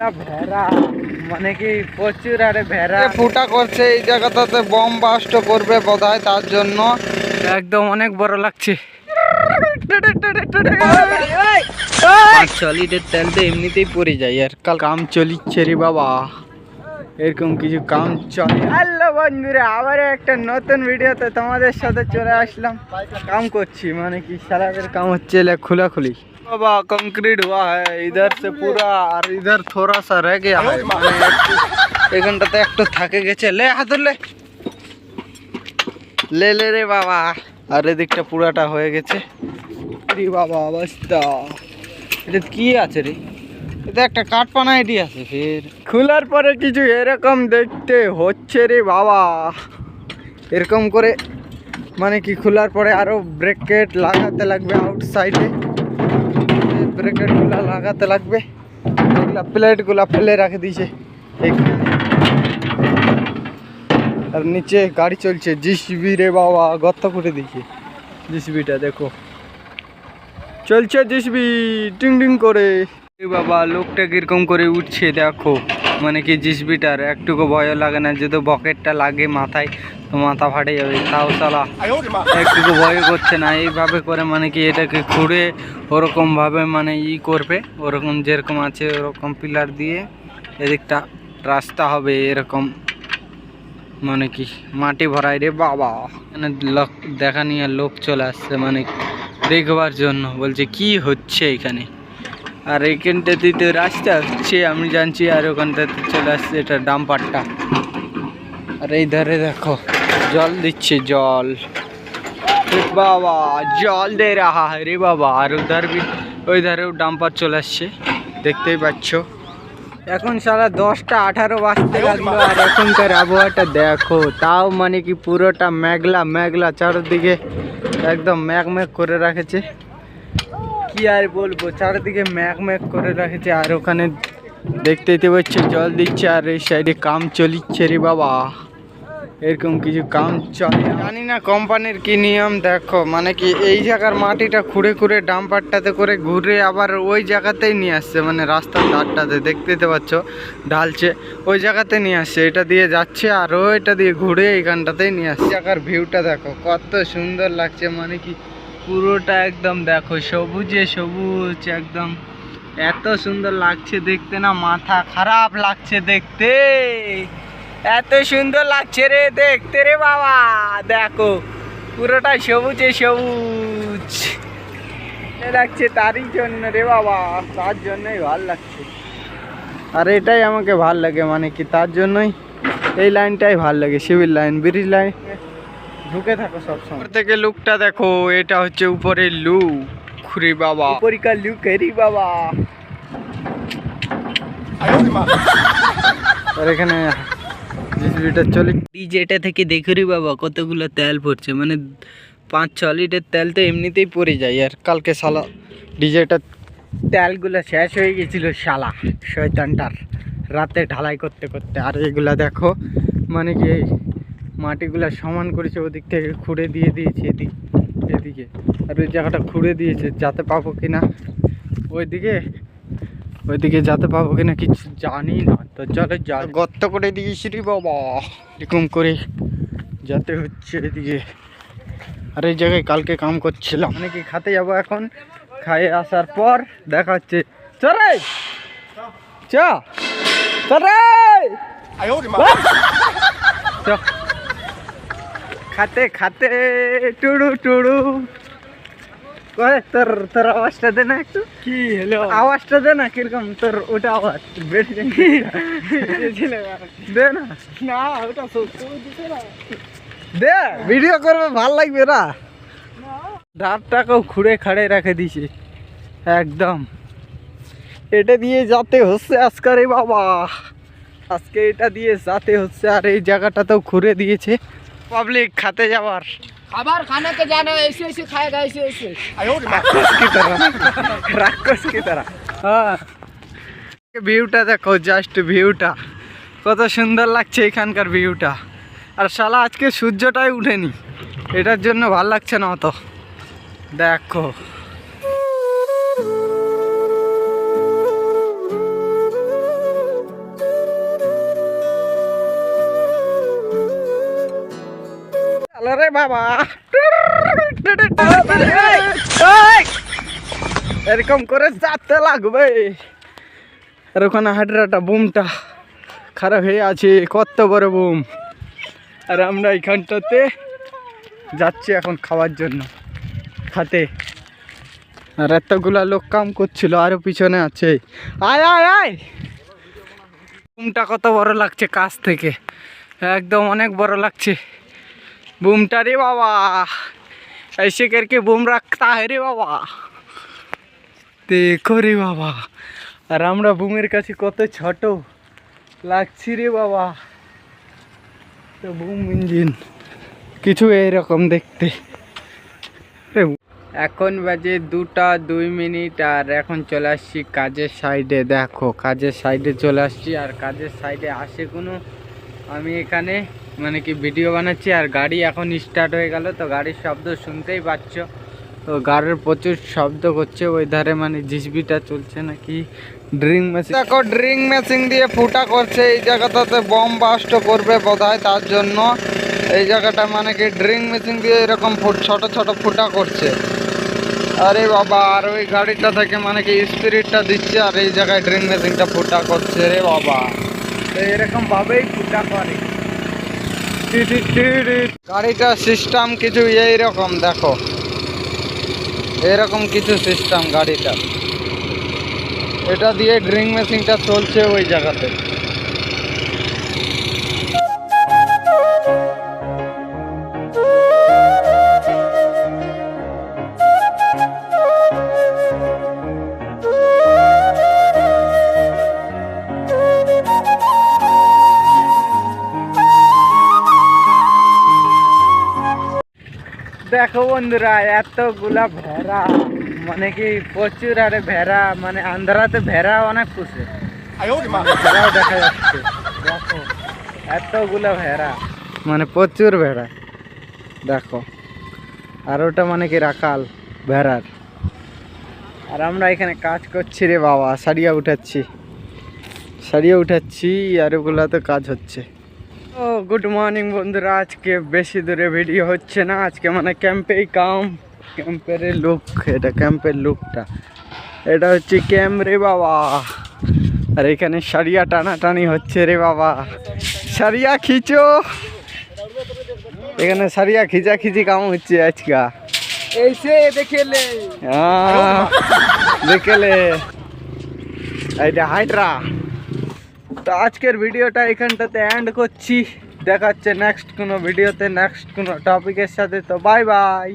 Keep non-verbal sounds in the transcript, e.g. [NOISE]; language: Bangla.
ভেড়া মানে কি প্রচুর আরে ভেড়া। ফুটা করছে এই জায়গাটাতে বম বাস্ট করবে বোধহয় তার জন্য। একদম অনেক বড় লাগছে। তেল তো এমনিতেই পড়ে যায় আর কাল কাম চলিচ্ছে রে বাবা। এরকম কিছু কাম চলে হ্যালো বন্ধুরা আবার একটা নতুন ভিডিওতে তোমাদের সাথে চলে আসলাম। কাম করছি মানে কি সারাদের কাম হচ্ছে খোলাখুলি। बाबा कंक्रीट हुआ है इधर से पूरा और इधर थोड़ा सा रह गया है [LAUGHS] মানে একটু- এখানটাতে একটু থাকে গেছে লে হাত লে লে লে রে বাবা আর এদিকটা পুরাটা হয়ে গেছে রে বাবা অবস্থা এটা কি আছে রে এটা একটা কাঠপানা এটি আছে ফের খোলার পরে কিছু এরকম দেখতে হচ্ছে রে বাবা এরকম করে মানে কি খোলার পরে আরো ব্রেকেট লাগাতে লাগবে আউটসাইডে ব্রেকেটগুলো লাগাতে লাগবে। এগুলা প্লেটগুলো ফেলে রাখে দিয়েছে। আর নিচে গাড়ি চলছে। জিসিবি রে বাবা, গর্ত করে দিয়েছে। জিসিবিটা, দেখো। চলছে জিসিবি, টিং টিং করে। বাবা, লোকটা কীরকম করে উঠছে, দেখো। মানে কি জিসবিটার, একটুকু ভয় লাগে না যদি বকেটটা লাগে মাথায়। তো মাথা ফাটে যাবে, তাও সালা একটুকু ভয় করছে না, এইভাবে করে মানে কি এটাকে খুঁড়ে ওরকম ভাবে মানে ই করবে, ওরকম যেরকম আছে ওরকম পিলার দিয়ে এদিকটা রাস্তা হবে এরকম মানে কি, মাটি ভরাই রে বাবা। মানে লোক দেখা নিয়ে লোক চলে আসছে মানে দেখবার জন্য, বলছে কি হচ্ছে এখানে? আর এইখানটাতে তো রাস্তা হচ্ছে, আমি জানছি আর ওখানটাতে চলে আসছে এটা ডাম্পারটা। আর এই ধারে দেখো, জল দিচ্ছে জল। বাবা, জল দে রাহা রে বাবা। আর উধার ওই ধারেও ডাম্পার চলে আসছে, দেখতেই পাচ্ছ। এখন সারা দশটা আঠারো বাজতে লাগল, আর এখনকার আবহাওয়াটা দেখো, তাও মানে কি পুরোটা মেঘলা মেঘলা, চারদিকে একদম ম্যাক ম্যাক করে রাখেছে। কি আর বলব, চারদিকে ম্যাক ম্যাক করে রাখেছে, আর ওখানে দেখতেই পাচ্ছ, জল দিচ্ছে, আর এই সাইডে কাম চলিচ্ছে রে বাবা। এরকম কিছু কাম চলে জানি না কোম্পানির কি নিয়ম, দেখো মানে কি এই জায়গার মাটিটা খুঁড়ে খুঁড়ে ডাম্পারটাতে করে ঘুরে আবার ওই জায়গাতেই নিয়ে আসছে মানে রাস্তার ধারটাতে দেখতে পাচ্ছ, ঢালছে, ওই জায়গাতে নিয়ে আসছে, এটা দিয়ে যাচ্ছে আর ওইটা দিয়ে ঘুরে এইখানটাতেই নিয়ে আসছে। জায়গার ভিউটা দেখো, কত সুন্দর লাগছে মানে কি পুরোটা একদম দেখো, সবুজে সবুজ, একদম এত সুন্দর লাগছে দেখতে না, মাথা খারাপ লাগছে দেখতে। এত সুন্দর লাগছে রে দেখতে রে বাবা। দেখো পুরোটা সবুজে সবুজ। লাগছে তারই জন্য রে বাবা তার জন্যই ভালো লাগছে। আর এটাই আমাকে ভালো লাগে মানে কি তার জন্যই এই লাইনটাই ভালো লাগে সিভিল লাইন ব্রিজ লাইন। ঢুকে থাকো সবসময়। থেকে লুকটা দেখো এটা হচ্ছে উপরে লুক খুরি বাবা। পরিকার লুকেরি বাবা। আর এখানে জিসিবিটা চলে। ডিজেটা থেকে দেখো রে বাবা, কতগুলো তেল পড়ছে। মানে পাঁচ ছ লিটার তেল তো এমনিতেই পড়ে যায়। আর কালকে সালা ডিজেটা তেলগুলো শেষ হয়ে গেছিল শালা, শয়তানটার। রাতে ঢালাই করতে করতে। আর এগুলা দেখো মানে কি মাটিগুলা সমান করেছে, ওদিক থেকে খুঁড়ে দিয়ে দিয়েছে, এদিক, এদিকে। আর ওই জায়গাটা খুঁড়ে দিয়েছে, যাতে পাবো কিনা। ওইদিকে ওইদিকে যাতে পাবো কিনা, কিছু জানি না। তো চলো যা গর্ত করে দিয়েছি রে বাবা। এরকম করে যাতে হচ্ছে এদিকে। আর এই জায়গায় কালকে কাম করছিলাম। মানে কি খাতে যাব এখন। খাইয়ে আসার পর দেখা হচ্ছে। চলে চ। চলে চ। খাতে খাতে টুড়ু টুড়ু। তোর তোর আওয়াজটা দে না একটু। কি হলো আওয়াজটা দে না কীরকম তোর ওটা আওয়াজ [LAUGHS] দে না। না ওটা সত্যি দিছে না। দে ভিডিও করবে ভালো লাগবে না। খুঁড়ে খাড়ে রেখে দিছে। একদম। এটা দিয়ে যাতে হচ্ছে আজকার রে বাবা। আজকে এটা দিয়ে যাতে হচ্ছে আর এই জায়গাটা তো খুঁড়ে দিয়েছে। পাবলিক খাতে যাওয়ার খাবার খানে কে জানা ऐसे ऐसे खाएगा ऐसे ऐसे রাক্ষস কি তারা রাক্ষস কি তারা হ্যাঁ ভিউটা দেখো জাস্ট ভিউটা কত সুন্দর লাগছে এখানকার ভিউটা আর শালা আজকে সূর্যটাই উঠেনি এটার জন্য ভাল লাগছে না অত দেখো রে বাবা। এরকম করে যাতে লাগবে। আর ওখানে হাড্রাটা বুমটা খারাপ হয়ে আছে, কত বড় বুম। আর আমরা এইখানটাতে যাচ্ছি এখন খাওয়ার জন্য, খাতে। আর এতগুলা লোক কাম করছিল, আরও পিছনে আছে। আয় আয় আয়। বুমটা কত বড় লাগছে কাছ থেকে। একদম অনেক বড় লাগছে। বুমটা রে বাবা ऐसे करके বুম রাখতা है রে বাবা দেখো রে বাবা আর আমরা বুমের কাছে কত ছোট লাগছি রে বাবা তো বুম ইঞ্জিন কিছু এইরকম দেখতে রে এখন বাজে দুটা দুই মিনিট আর এখন চলে আসছি কাজের সাইডে দেখো কাজের সাইডে চলে আসছি আর কাজের সাইডে আসে কোনো আমি এখানে মানে কি ভিডিও বানাচ্ছি আর গাড়ি এখন স্টার্ট হয়ে গেল। তো গাড়ির শব্দ শুনতেই পাচ্ছ। তো গাড়ির প্রচুর শব্দ করছে ওই ধারে মানে জিসবিটা চলছে নাকি? ড্রিং মেশিন দেখো ড্রিং মেশিন দিয়ে ফুটা করছে। এই জায়গাটাতে বম বাস্ট করবে বোধহয় তার জন্য। এই জায়গাটা মানে কি ড্রিং মেশিন দিয়ে এরকম ফুট ছোট ছোট ফুটা করছে। আরে বাবা আর ওই গাড়িটা থেকে মানে কি স্পিরিটটা দিচ্ছে আর এই জায়গায় ড্রিং মেশিনটা ফুটা করছে রে বাবা। তো এরকম ভাবেই ফুটা করে। গাড়িটার সিস্টেম কিছু এইরকম, দেখো। এরকম কিছু সিস্টেম গাড়িটা। এটা দিয়ে ড্রিং মেশিনটা চলছে ওই জায়গাতে। দেখো বন্ধুরা, এতগুলা ভেড়া মানে কি প্রচুর আরে ভেড়া মানে আন্ধারাতে ভেড়া অনেক পুষে। ভেড়াও দেখা যাচ্ছে। দেখো, এতগুলা ভেড়া মানে প্রচুর ভেড়া। দেখো, আর ওটা মানে কি রাখাল ভেড়ার। আর আমরা এখানে কাজ করছি রে বাবা, সারিয়া উঠাচ্ছি। সারিয়া উঠাচ্ছি আর ওগুলাতে কাজ হচ্ছে। ও গুড মর্নিং বন্ধুরা। আজকে বেশি দূরে ভিডিও হচ্ছে না। আজকে মানে ক্যাম্পেই কাম ক্যাম্পের লুক এটা ক্যাম্পের লুকটা এটা হচ্ছে ক্যাম্প রে বাবা। আর এখানে সারিয়া টানাটানি হচ্ছে রে বাবা। সারিয়া খিচো। এখানে সারিয়া খিচা খিচি কাম হচ্ছে আজকে। এইসে দেখেলে। হ্যাঁ দেখেলে। এইটা হাইড্রা তো আজকের ভিডিওটা এখানটাতে এন্ড করছি। দেখাচ্ছে নেক্সট কোনো ভিডিওতে নেক্সট কোনো টপিকের সাথে। তো বাই বাই